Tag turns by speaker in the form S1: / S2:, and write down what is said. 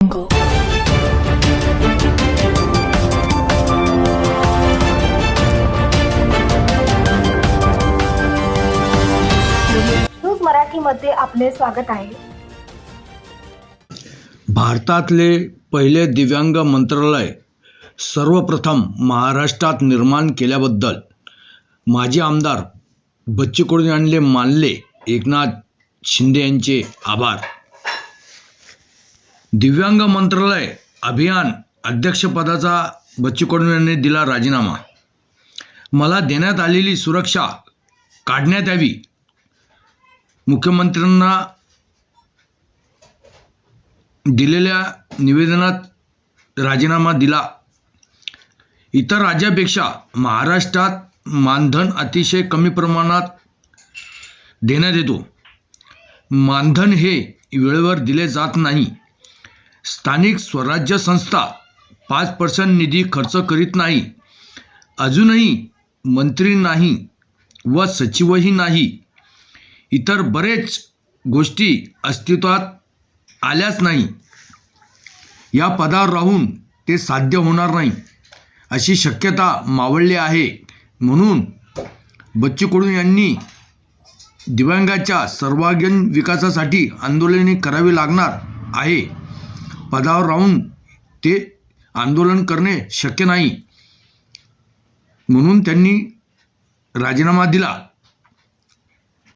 S1: jungle.
S2: News मराठीमध्ये आपले स्वागत आहे.
S3: भारतातले पहिले दिव्यांग मंत्रालय सर्वप्रथम महाराष्ट्रात निर्माण केल्याबद्दल माजी आमदार बच्चू कडू यांनी मानले. एकनाथ शिंदे यांचे आभार. दिव्यांग मंत्रालय अभियान अध्यक्षपदाचा बच्चू कडू यांनी दिला राजीनामा. मला देण्यात आलेली सुरक्षा काढण्यात यावी. मुख्यमंत्र्यांना दिलेल्या निवेदनात राजीनामा दिला. इतर राज्यापेक्षा महाराष्ट्रात मानधन अतिशय कमी प्रमाणात देण्यात येतो. मानधन हे वेळेवर दिले जात नाही. स्थानिक स्वराज्य संस्था पाच पर्सेंट निधी खर्च करीत नाही. अजूनही मंत्री नाही व सचिवही नाही. इतर बरेच गोष्टी अस्तित्वात आल्याच नाही. या पदावर राहून ते साध्य होणार नाही अशी शक्यता मावळली आहे. म्हणून बच्चू कडू यांनी दिव्यांगाच्या सर्वांगीण विकासासाठी आंदोलने करावी लागणार आहे. पदावर राहून ते आंदोलन करणे शक्य नाही. म्हणून त्यांनी राजीनामा दिला.